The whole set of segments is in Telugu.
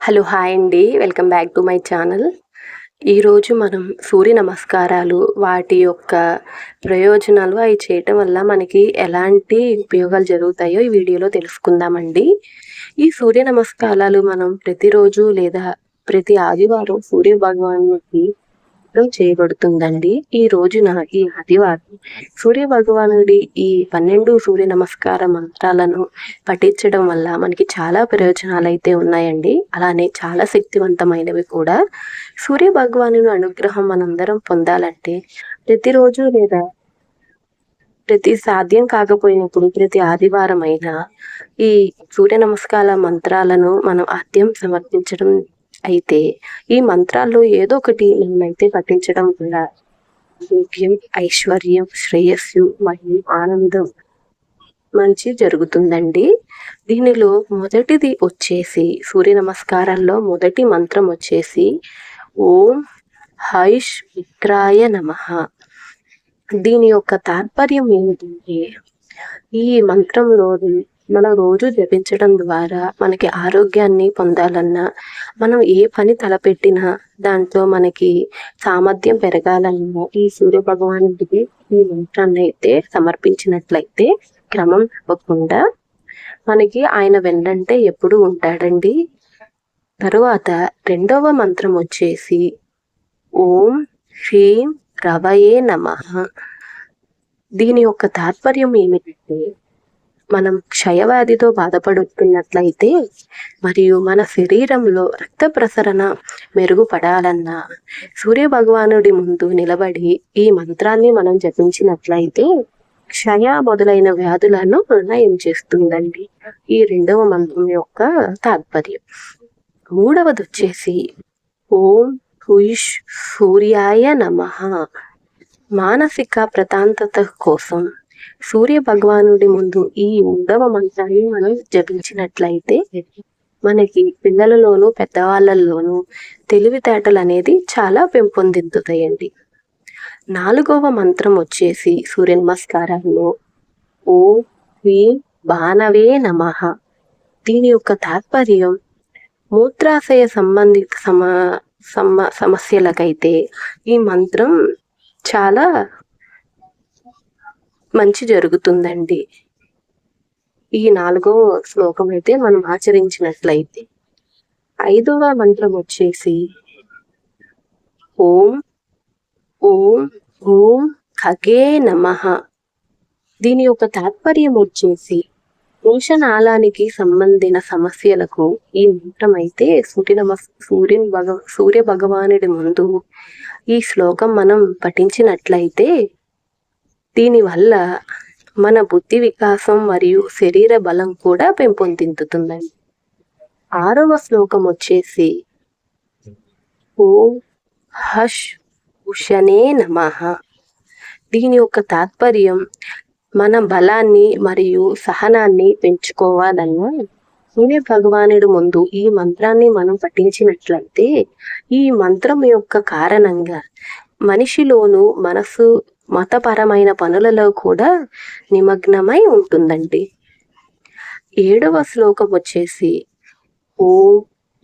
హలో హాయ్ అండి. Welcome back to my channel. ఈరోజు మనం సూర్య నమస్కారాలు వాటి యొక్క ప్రయోజనాలు అవి చేయటం వల్ల మనకి ఎలాంటి ఉపయోగాలు జరుగుతాయో ఈ వీడియోలో తెలుసుకుందామండి. ఈ సూర్య నమస్కారాలు మనం ప్రతిరోజు లేదా ప్రతి ఆదివారం సూర్య భగవానుడికి చేయబడుతుందండి. ఈ రోజున ఈ ఆదివారం సూర్య భగవానుడి ఈ పన్నెండు సూర్య నమస్కార మంత్రాలను పఠించడం వల్ల మనకి చాలా ప్రయోజనాలు అయితే ఉన్నాయండి. అలానే చాలా శక్తివంతమైనవి కూడా. సూర్య భగవాను అనుగ్రహం మనందరం పొందాలంటే ప్రతిరోజు లేదా ప్రతి సాధ్యం కాకపోయినప్పుడు ప్రతి ఆదివారం అయినా ఈ సూర్య నమస్కార మంత్రాలను మనం ఆద్యం సమర్పించడం అయితే ఈ మంత్రాల్లో ఏదో ఒకటి నేనైతే పఠించడం వల్ల ఆరోగ్యం ఐశ్వర్యం శ్రేయస్సు మరియు ఆనందం మంచి జరుగుతుందండి. దీనిలో మొదటిది వచ్చేసి సూర్య నమస్కారాల్లో మొదటి మంత్రం వచ్చేసి ఓం హైష్ మిత్రాయ నమ. దీని యొక్క తాత్పర్యం ఏమిటంటే ఈ మంత్రంలోని మనం రోజు జపించడం ద్వారా మనకి ఆరోగ్యాన్ని పొందాలన్నా మనం ఏ పని తలపెట్టినా దాంట్లో మనకి సామర్థ్యం పెరగాలన్నా ఈ సూర్య భగవానుడికి ఈ మంత్రాన్ని అయితే సమర్పించినట్లయితే క్రమం తప్పకుండా మనకి ఆయన వెన్నంటే ఎప్పుడు ఉంటాడండి? తరువాత రెండవ మంత్రం వచ్చేసి ఓం శ్రీం రవయే నమ. దీని యొక్క తాత్పర్యం ఏమిటంటే మనం క్షయవ్యాధితో బాధపడుతున్నట్లయితే మరియు మన శరీరంలో రక్త ప్రసరణ మెరుగుపడాలన్నా సూర్య భగవానుడి ముందు నిలబడి ఈ మంత్రాన్ని మనం జపించినట్లయితే క్షయ మొదలైన వ్యాధులను నయం చేస్తుందండి. ఈ రెండవ మంత్రం యొక్క తాత్పర్యం. మూడవది వచ్చేసి ఓం హుయిష్ సూర్యాయ నమ. మానసిక ప్రశాంతత కోసం సూర్య భగవానుడి ముందు ఈ మూడవ మంత్రాన్ని మనం జపించినట్లయితే మనకి పిల్లలలోనూ పెద్దవాళ్ళలోనూ తెలివితేటలు అనేది చాలా పెంపొందిందుతాయండి నాలుగవ మంత్రం వచ్చేసి సూర్య నమస్కారాల్లో ఓ హ్రీం బాణవే నమ. దీని యొక్క తాత్పర్యం మూత్రాశయ సంబంధిత సమ సమ సమస్యలకైతే ఈ మంత్రం చాలా మంచి జరుగుతుందండి. ఈ నాలుగో శ్లోకం అయితే మనం ఆచరించినట్లయితే. ఐదవ మంత్రం వచ్చేసి ఓం ఓం ఓం ఖగే నమ. దీని యొక్క తాత్పర్యం వచ్చేసి పోషణాలానికి సంబంధించిన సమస్యలకు ఈ మంత్రం అయితే సూర్య నమ సూర్యుని భగ సూర్య భగవానుడి ముందు ఈ శ్లోకం మనం పఠించినట్లయితే దీనివల్ల మన బుద్ధి వికాసం మరియు శరీర బలం కూడా పెంపొందిందుతుందండి ఆరవ శ్లోకం వచ్చేసి ఓ హష్ ఉషనే నమ. దీని యొక్క తాత్పర్యం మన బలాన్ని మరియు సహనాన్ని పెంచుకోవాలన్నా సూర్య భగవానుడు ముందు ఈ మంత్రాన్ని మనం పఠించినట్లయితే ఈ మంత్రం యొక్క కారణంగా మనిషిలోను మనసు మతపరమైన పనులలో కూడా నిమగ్నమై ఉంటుందండి. ఏడవ శ్లోకం వచ్చేసి ఓం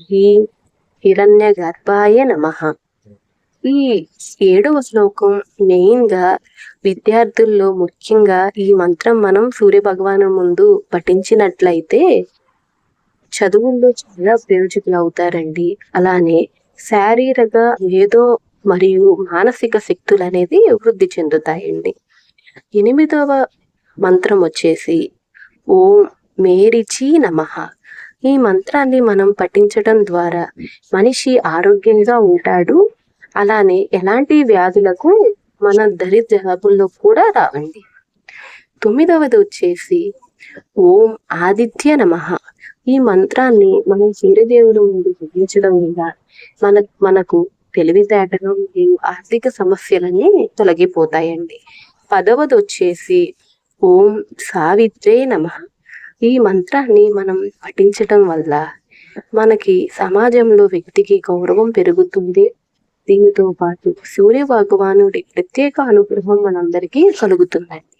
హ్రీం హిరణ్య గర్భాయ నమ. ఈ ఏడవ శ్లోకం మెయిన్గా విద్యార్థుల్లో ముఖ్యంగా ఈ మంత్రం మనం సూర్య భగవాను ముందు పఠించినట్లయితే చదువుల్లో చాలా ప్రయోజకులు అవుతారండి. అలానే శారీరక ఏదో మరియు మానసిక శక్తులు అనేది వృద్ధి చెందుతాయండి. ఎనిమిదవ మంత్రం వచ్చేసి ఓం మేరిచి నమ. ఈ మంత్రాన్ని మనం పఠించడం ద్వారా మనిషి ఆరోగ్యంగా ఉంటాడు. అలానే ఎలాంటి వ్యాధులకు మన దరిద్రబుల్లో కూడా రావండి. తొమ్మిదవది వచ్చేసి ఓం ఆదిత్య నమ. ఈ మంత్రాన్ని మనం సూర్యదేవుడు ముందు జపించడం వల్ల మన మనకు తెలివితేటలు మరియు ఆర్థిక సమస్యలన్నీ తొలగిపోతాయండి. పదవది వచ్చేసి ఓం సావిత్రే నమ. ఈ మంత్రాన్ని మనం పఠించటం వల్ల మనకి సమాజంలో వ్యక్తికి గౌరవం పెరుగుతుంది. దీనితో పాటు సూర్య భగవానుడి ప్రత్యేక అనుగ్రహం మనందరికీ కలుగుతుందండి.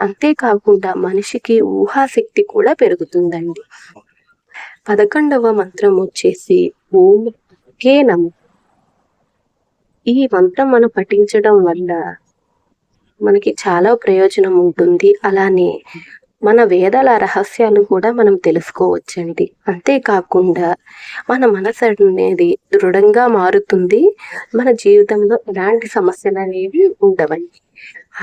అంతేకాకుండా మనిషికి ఊహాశక్తి కూడా పెరుగుతుందండి. పదకొండవ మంత్రం వచ్చేసి ఓం కే నమ. ఈ మంత్రం మనం పఠించడం వల్ల మనకి చాలా ప్రయోజనం ఉంటుంది. అలానే మన వేదాల రహస్యాలు కూడా మనం తెలుసుకోవచ్చండి. అంతేకాకుండా మన మనసు అనేది దృఢంగా మారుతుంది. మన జీవితంలో ఎలాంటి సమస్యలు అనేవి ఉండవండి.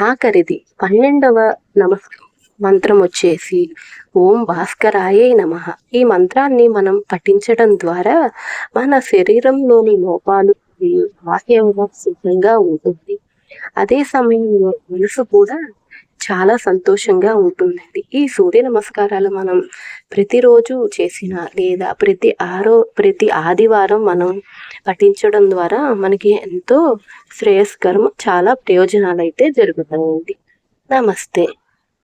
ఆఖరిది పన్నెండవ నమస్కారం మంత్రం వచ్చేసి ఓం భాస్కరాయే నమ. ఈ మంత్రాన్ని మనం పఠించడం ద్వారా మన శరీరంలోని లోపాలు మరియు బాహ్యంగా సిద్ధంగా ఉంటుంది. అదే సమయంలో మనసు కూడా చాలా సంతోషంగా ఉంటుందండి. ఈ సూర్య నమస్కారాలు మనం ప్రతిరోజు చేసిన లేదా ప్రతి ఆరో ప్రతి ఆదివారం మనం పఠించడం ద్వారా మనకి ఎంతో శ్రేయస్కరం చాలా ప్రయోజనాలు అయితే జరుగుతాయండి. నమస్తే.